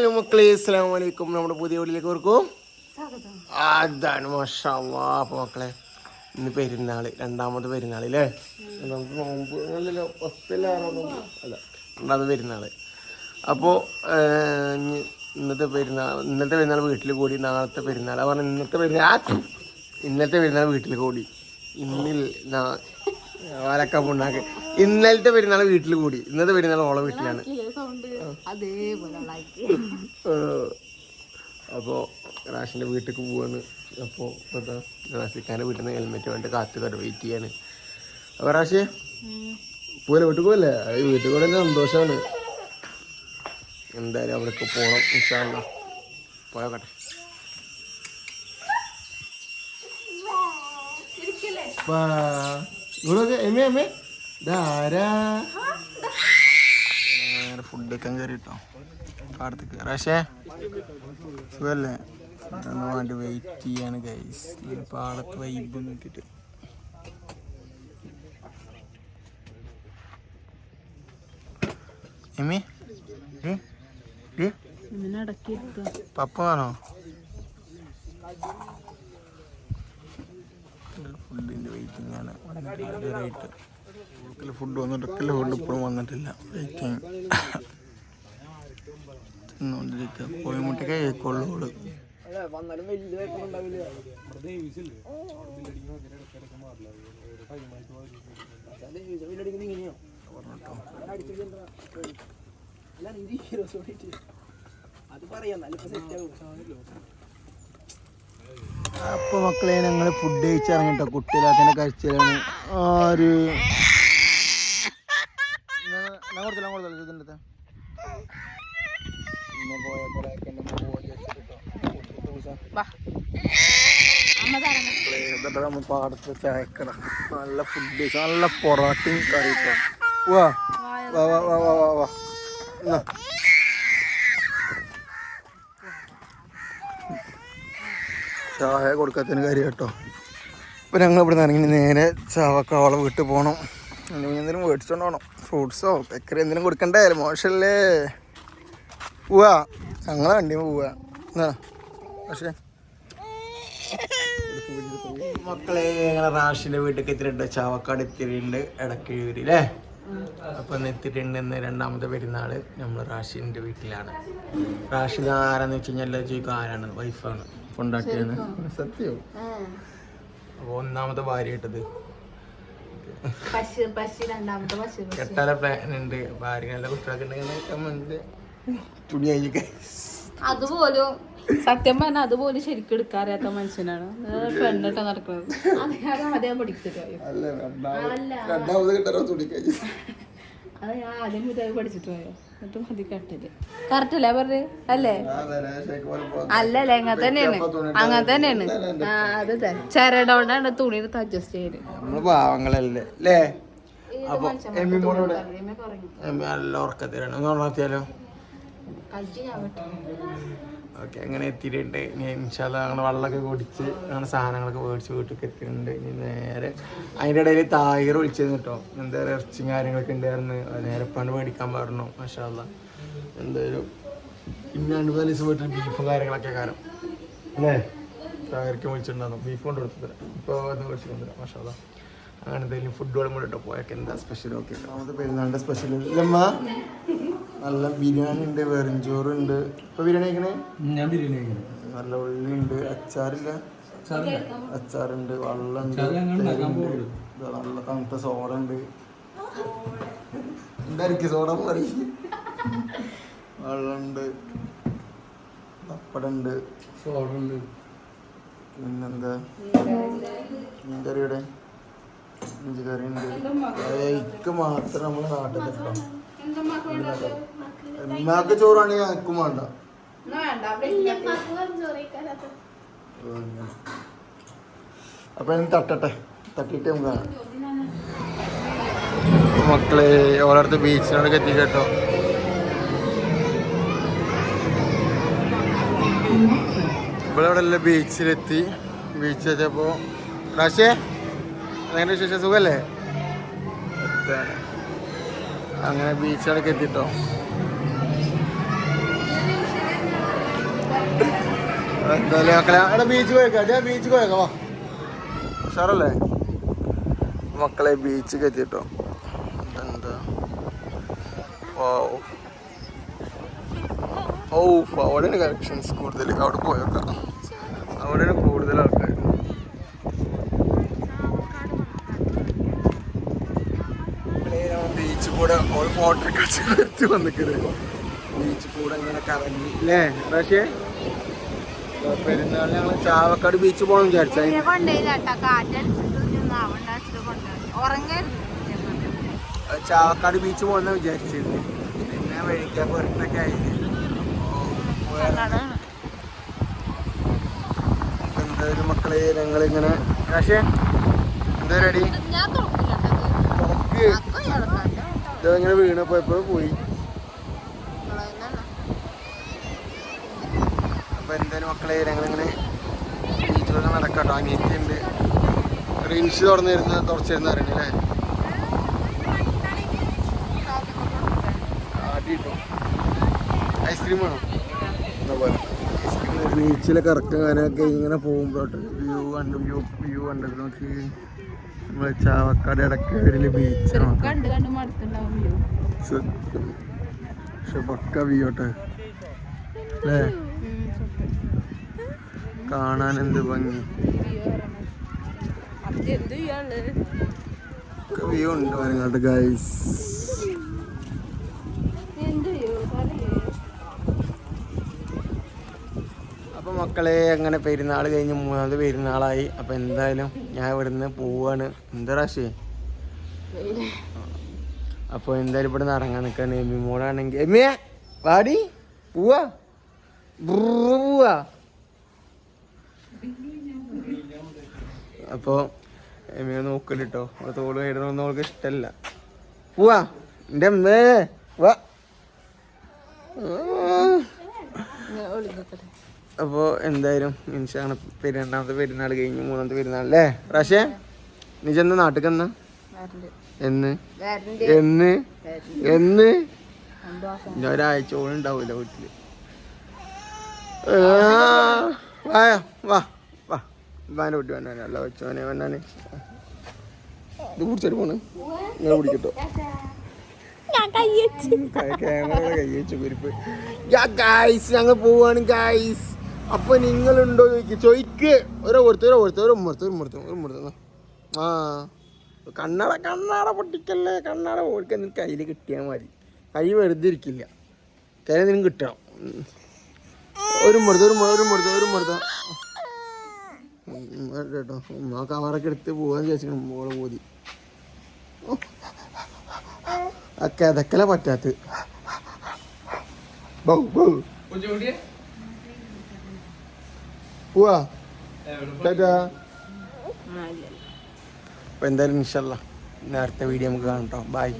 Hello മക്കളെ അസ്സാം വലൈക്കും നമ്മുടെ പുതിയ വീട്ടിലേക്ക് ഓർക്കും. അതാണ് മഷാ അപ്പൊ മക്കളെ ഇന്ന് പെരുന്നാൾ. രണ്ടാമത് പെരുന്നാൾ അല്ലേ നമുക്ക് നോമ്പ് അല്ലല്ലോ ഫസ്റ്റ് അല്ല രണ്ടാമത് പെരുന്നാൾ. അപ്പോൾ ഇന്നത്തെ പെരുന്നാൾ ഇന്നത്തെ പെരുന്നാൾ വീട്ടിൽ കൂടി നാളത്തെ പെരുന്നാൾ പറഞ്ഞ ഇന്നത്തെ പെരുന്നാൾ ഇന്നത്തെ പെരുന്നാൾ വീട്ടിൽ കൂടി. ഇന്നിൽ വാലക്ക പുണ്ണാക്ക്. ഇന്നലത്തെ പെരുന്നാൾ വീട്ടിൽ കൂടി. ഇന്നത്തെ പെരുന്നാൾ ഓളെ വീട്ടിലാണ്. അതേപോലെ അപ്പോൾ റാഷിന്റെ വീട്ടിലേക്ക് പോവാണ്. അപ്പോൾ എന്താ റാഷിക്കാന്റെ വീട്ടിൽ നിന്ന് ഹെൽമെറ്റ് വേണ്ടി കാത്ത് കട വെയിറ്റ് ചെയ്യാണ്. അപ്പോൾ റാഷി പോലെ വീട്ടിൽ പോകല്ലേ അത് വീട്ടിൽ കൂടെ സന്തോഷമാണ് എന്തായാലും അവിടേക്ക് പോകണം ഇഷ്ടമാണ് പോയോക്കട്ടെ കട്ടെ എമ്മേ എമ്മേ. ഇതാരാ? ഫുഡ് വെക്കാൻ കയറി കേട്ടോ പാടത്തേക്ക് റഷേ സുഖല്ലേ? വേണ്ടി വെയിറ്റ് ചെയ്യാണ് ഗൈസ് പാടത്ത് വൈബ് നോക്കിയിട്ട് എമ്മി? പപ്പ വേണോ ഫുഡിന്റെ വെയിറ്റിംഗ് ആണ്. ഫുഡ് വന്നിട്ടൊക്കെ ഫുഡ് ഇപ്പോഴും വന്നിട്ടില്ല. വെയിറ്റിംഗ് തിന്നുകൊണ്ടിരിക്കുക കോഴിമുട്ടയ്ക്ക് കേൾക്കുള്ളൂ അപ്പൊ മക്കളെ ഞങ്ങൾ ഫുഡ് കഴിച്ചിറങ്ങിട്ടോ. കുട്ടികളൊക്കെ കഴിച്ചാണ് ആ ഞാൻ കൊടുത്തില്ല ഞാൻ കൊടുത്തില്ല ഇതിന്റെ അടുത്ത്. ഇന്ന് പോയപ്പോൾ ആക്കന്റെ പോയി വെച്ചിട്ടോ എന്നിട്ട് നമ്മൾ പാടത്ത് ചായക്കട നല്ല ഫുഡ് നല്ല പൊറോട്ടയും കറി വാ വാ വാ വാ വാ ചായ കൊടുക്കാത്തതിന് കാര്യം കേട്ടോ ഇപ്പം ഞങ്ങൾ ഇവിടെ നിന്ന് ഇറങ്ങി നേരെ ചാവക്കാവളെ വീട്ടിൽ പോകണം അല്ലെങ്കിൽ എന്തെങ്കിലും മേടിച്ചോണ്ട് പോകണം ഫ്രൂട്ട്സോ ബേക്കറി എന്തെങ്കിലും കൊടുക്കണ്ടേ മോശമല്ലേ പോവാ ഞങ്ങളെ വണ്ടി പോവാ എന്നാ പക്ഷേ മക്കളെ ഞങ്ങളെ റാഷിന്റെ വീട്ടിലേക്ക് എത്തിയിട്ടുണ്ട്. ചാവക്കാട് എത്തിയിട്ടുണ്ട്. ഇടക്കേരി അല്ലേ? അപ്പൊ എത്തിയിട്ടുണ്ട് ഇന്ന് രണ്ടാമത്തെ പെരുന്നാൾ നമ്മൾ റാഷിന്റെ വീട്ടിലാണ്. റാഷിദ് ആരാന്ന് വെച്ച് കഴിഞ്ഞാൽ എല്ലാവരും ചോദിക്കും ആരാണ്? വൈഫാണ്. കൊണ്ടാക്കിയാണ് സത്യം. അപ്പൊ ഒന്നാമത്തെ ഭാര്യ ഇട്ടത് പശു പശു രണ്ടാമത്തെ പശു കെട്ടാല പ്ലാൻ ഉണ്ട്. ഭാര്യ നല്ല കുട്ടികളൊക്കെ ഉണ്ടെങ്കിൽ അതുപോലും സത്യം പറഞ്ഞാൽ അതുപോലും ശരിക്കും എടുക്കാറിയാത്ത മനുഷ്യനാണ്. പെണ്ണിട്ട് നടക്കുന്നത് അത് പഠിച്ചിട്ടോ അത് ഞാൻ ആദ്യം മുതൽ പഠിച്ചിട്ട് പോയോ? എന്നിട്ട് മതി കട്ടിൽ. അല്ലേ അല്ലല്ലേ അങ്ങനെ തന്നെയാണ്. അങ്ങനെ തന്നെയാണ്. അത് ചിരടോണ്ടാണ് തുണി എടുത്ത് അഡ്ജസ്റ്റ് ചെയ്യൽ. നമ്മൾ പാവങ്ങളല്ലേ? അല്ലേ? അപ്പൊ എമ്മി മോളോട് എമ്മി നല്ല ഉറക്കത്തിലാണ്. ഒന്ന് ഓക്കെ അങ്ങനെ എത്തിയിട്ടുണ്ട്. ഇനി ഇൻഷാല്ല അങ്ങനെ വെള്ളമൊക്കെ കുടിച്ച് അങ്ങനെ സാധനങ്ങളൊക്കെ മേടിച്ച് വീട്ടിലേക്ക് എത്തിയിട്ടുണ്ട്. ഇനി നേരെ അതിന്റെ ഇടയിൽ തായർ ഒഴിച്ചിരുന്നു കേട്ടോ എന്താ ഇറച്ചിയും കാര്യങ്ങളൊക്കെ ഉണ്ടായിരുന്നു. നേരെ പണ്ട് മേടിക്കാൻ പറഞ്ഞു മഷാല്ല എന്തായാലും ഇന്ന് രണ്ട് മൂന്ന് ദിവസം വീട്ടിൽ ബീഫും കാര്യങ്ങളൊക്കെ കാരണം അല്ലേ? തായർക്ക് വിളിച്ചിട്ടുണ്ടായിരുന്നു. ബീഫ് കൊണ്ട് കൊടുത്തത്. ഇപ്പോൾ അത് മേടിച്ചിട്ടുണ്ട് മഷാല്ല അങ്ങനെ എന്തെങ്കിലും ഫുഡുകളും കൂടെ ഇട്ടോ പോയൊക്കെ. എന്താ സ്പെഷ്യൽ ഓക്കെ രണ്ടാമത്തെ പെരുന്നാളിന്റെ സ്പെഷ്യൽ ഇല്ലമ്മ? നല്ല ബിരിയാണി ഉണ്ട് വെറും ചോറുണ്ട് ഇപ്പൊ ബിരിയാണി കഴിക്കണേ? ഞാൻ ബിരിയാണി കഴിക്കണം. നല്ല ഉള്ളി ഉണ്ട് അച്ചാറില്ല. അച്ചാറുണ്ട് വെള്ളമുണ്ട്. നല്ല തണുത്ത സോഡ ഉണ്ട്. എന്തായിരിക്കും സോഡ പറ വെള്ളമുണ്ട് പപ്പടുണ്ട് ഉണ്ട്. പിന്നെന്താ? മീൻകറിയുടെ ഇഞ്ചിക്കറി ഉണ്ട്. എനിക്ക് മാത്രം നമ്മളെ നാട്ടിൽ കിട്ടാം ഉമ്മാക്ക് ചോറാണ് എനിക്കും വേണ്ട. അപ്പൊ ഞാൻ തട്ടട്ടെ. തട്ടിയിട്ട് നമുക്ക് കാണാം. മക്കളെ ഓരോരുത്തർ ബീച്ചിനോടൊക്കെ എത്തി കേട്ടോ ഇവിടെ ഇവിടെ അല്ല ബീച്ചിലെത്തി ബീച്ച് വെച്ചപ്പോ റാശേ അങ്ങനെ വിശേഷം? സുഖല്ലേ. അങ്ങനെ ബീച്ചിലൊക്കെ എത്തിട്ടോ എന്തായാലും മക്കളെ അവിടെ ബീച്ച് പോയേക്കാം ഞാൻ ബീച്ച് പോയേക്കാം വാ. ഉഷാറല്ലേ? മക്കളെ ബീച്ചിൽ എത്തിട്ടോ എന്താ? ഓ അവിടെയാണ് കളക്ഷൻസ് കൂടുതൽ അവിടെ പോയേക്കാം. അവിടെയാണ് കൂടുതൽ ആൾക്കാർ ബീച്ച് കൂടെ ഓൾ ഫോട്ടോ വരുത്തി വന്നിക്കരുത് ബീച്ച് കൂടെ ഇങ്ങനെ കറങ്ങി. അല്ലേ പക്ഷേ പെരുന്നാളിന് ഞങ്ങൾ ചാവക്കാട് ബീച്ച് കൊണ്ടുപോയി ഉറങ്ങരുത്. ചാവക്കാട് ബീച്ച് പോകുന്ന വിചാരിച്ചിരുന്നു. പിന്നെ വഴിക്കാൻ പുറത്തൊക്കെ അപ്പൊ എന്തായാലും മക്കളെ ഞങ്ങളിങ്ങനെ പക്ഷേ എന്താ റെഡി ഇങ്ങനെ വീണ് പോയപ്പോ പോയി. അപ്പൊ എന്തായാലും മക്കളെ ഞങ്ങളിങ്ങനെ ബീച്ചിലൊക്കെ നടക്കാട്ടോ. അനിയത്തിയുണ്ട് റിൻസ് തുറന്നിരുന്ന് തുറച്ചിരുന്ന് അറിയണല്ലേ ഐസ്ക്രീം വേണോ? ബീച്ചിലൊക്കെ ഇറക്കാനൊക്കെ ഇങ്ങനെ പോകുമ്പോട്ട് വ്യൂ കണ്ട് വ്യൂ വ്യൂ കണ്ടത് നോക്കി. നമ്മളെ ചാവക്കാട് ഇടക്കേടിൽ ബീച്ച് പക്ഷെ പക്ക വ്യൂ ആട്ടെ. അല്ലേ? കാണാൻ എന്ത് ഭംഗി? വ്യൂ ഉണ്ട് നിങ്ങളുടെ ഗൈസ് എന്ത് ചെയ്യോ അപ്പൊ മക്കളെ അങ്ങനെ പെരുന്നാൾ കഴിഞ്ഞ് മൂന്നാമത് പെരുന്നാളായി. അപ്പൊ എന്തായാലും ഞാൻ ഇവിടുന്ന് പോവാണ്. എന്താ റാശി അപ്പോൾ എന്തായാലും ഇവിടെ നിന്ന് ഇറങ്ങാൻ നിൽക്കാണ് എമ്മി മോളാണെങ്കിൽ എമ്മിയ വാടി പോവാ. പോവാ. അപ്പോൾ എമ്മിനെ നോക്കൽ കേട്ടോ തോട് കയറുന്നൊന്നും അവൾക്ക് ഇഷ്ടമല്ല പോവാ. എന്റെ അമ്മേ വാ. അപ്പോൾ എന്തായാലും ഇൻഷാണ് പെരുന്നാമത്തെ പെരുന്നാൾ കഴിഞ്ഞ് മൂന്നാമത്തെ പെരുന്നാൾ അല്ലേ? പ്രാവശ്യം ചെന്ന നാട്ടിൽ എന്നാ എന്ന്? എന്ന്? എന്ന്? ഞാൻ ഒരാഴ്ച പോലും ഉണ്ടാവില്ല വീട്ടിൽ വാ വാ. വാ വാന്റെ കുട്ടി വന്നാനേ അല്ല വെച്ചോനെ വേണ്ടാനെ ഇത് കുടിച്ചിട്ട് പോണ്. ഞാൻ കുടിക്കട്ടോ ക്യാമറ കൈ വെച്ച്. കുരിപ്പ്. ഗൈസ് ഞങ്ങൾ പോവാണ് ഗൈസ് അപ്പൊ നിങ്ങളുണ്ടോ ചോദിക്ക്. ചോയ്ക്ക് ഓരോ കൊടുത്ത് ഓരോ മുറത്ത് മുറത്ത് ഒരു മുറത്ത് ആ. കണ്ണട കണ്ണാട പൊട്ടിക്കല്ലേ? കണ്ണാട ഓർക്ക് നിനക്ക് കയ്യിൽ കിട്ടിയാൽ മതി. കൈ വെറുതെ ഇരിക്കില്ല. കയ്യിൽ നിനക്ക് കിട്ടണം. ഒരു മുറുത്ത ഒരു മുറ ഒരു മുറുത്ത ഒരു മുറുത്ത കേട്ടോ ആ കവറൊക്കെ എടുത്ത് പോകാൻ ചോദിച്ചിട്ട് മോളെ പോതി ആ കിതക്കല പറ്റാത്ത പോവാ ടാറ്റാ അപ്പോൾ എന്തായാലും ഇൻഷല്ല നേരത്തെ വീഡിയോ നമുക്ക് കാണാം കേട്ടോ ബൈ